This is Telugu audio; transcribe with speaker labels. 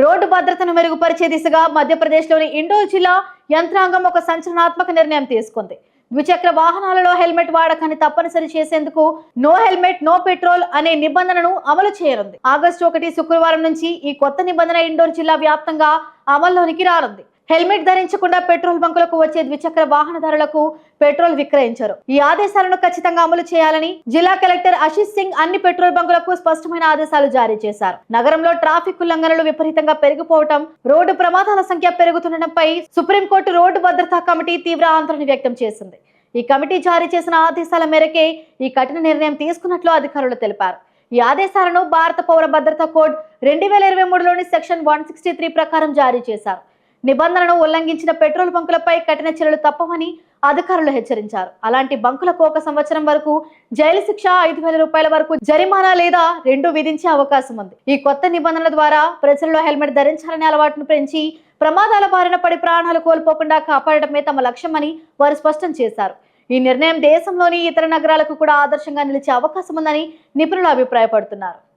Speaker 1: రోడ్డు భద్రతను మెరుగుపరిచే దిశగా మధ్యప్రదేశ్లోని ఇండోర్ జిల్లా యంత్రాంగం ఒక సంచలనాత్మక నిర్ణయం తీసుకుంది. ద్విచక్ర వాహనాలలో హెల్మెట్ వాడకాన్ని తప్పనిసరి చేసేందుకు నో హెల్మెట్ నో పెట్రోల్ అనే నిబంధనను అమలు చేయనుంది. ఆగస్టు ఒకటి శుక్రవారం నుంచి ఈ కొత్త నిబంధన ఇండోర్ జిల్లా వ్యాప్తంగా అమల్లోనికి రానుంది. హెల్మెట్ ధరించకుండా పెట్రోల్ బంకులకు వచ్చే ద్విచక్ర వాహనదారులకు పెట్రోల్ విక్రయించారు. ఈ ఆదేశాలను ఖచ్చితంగా అమలు చేయాలని జిల్లా కలెక్టర్ అశిత్ సింగ్ అన్ని పెట్రోల్ బంకులకు స్పష్టమైన ఆదేశాలు జారీ చేశారు. నగరంలో ట్రాఫిక్ ఉల్లంఘనలు విపరీతంగా పెరిగిపోవటం రోడ్డు ప్రమాదాల సంఖ్య పెరుగుతుండటంపై సుప్రీంకోర్టు రోడ్డు భద్రతా కమిటీ తీవ్ర ఆందోళన వ్యక్తం చేసింది. ఈ కమిటీ జారీ చేసిన ఆదేశాల మేరకే ఈ కఠిన నిర్ణయం తీసుకున్నట్లు అధికారులు తెలిపారు. ఈ ఆదేశాలను భారత పౌర భద్రతా కోడ్ రెండు వేల ఇరవై మూడులోని సెక్షన్ వన్ సిక్స్టీ త్రీ ప్రకారం జారీ చేశారు. నిబంధనను ఉల్లంఘించిన పెట్రోల్ బంకులపై కఠిన చర్యలు తప్పవని అధికారులు హెచ్చరించారు. అలాంటి బంకులకు ఒక సంవత్సరం వరకు జైలు శిక్ష ఐదు వేల రూపాయల వరకు జరిమానా లేదా రెండు విధించే అవకాశం ఉంది. ఈ కొత్త నిబంధనల ద్వారా ప్రజల్లో హెల్మెట్ ధరించాలనే అలవాటును పెంచి ప్రమాదాల బారిన పడి ప్రాణాలు కోల్పోకుండా కాపాడటమే తమ లక్ష్యమని వారు స్పష్టం చేశారు. ఈ నిర్ణయం దేశంలోని ఇతర నగరాలకు కూడా ఆదర్శంగా నిలిచే అవకాశం ఉందని నిపుణులు అభిప్రాయపడుతున్నారు.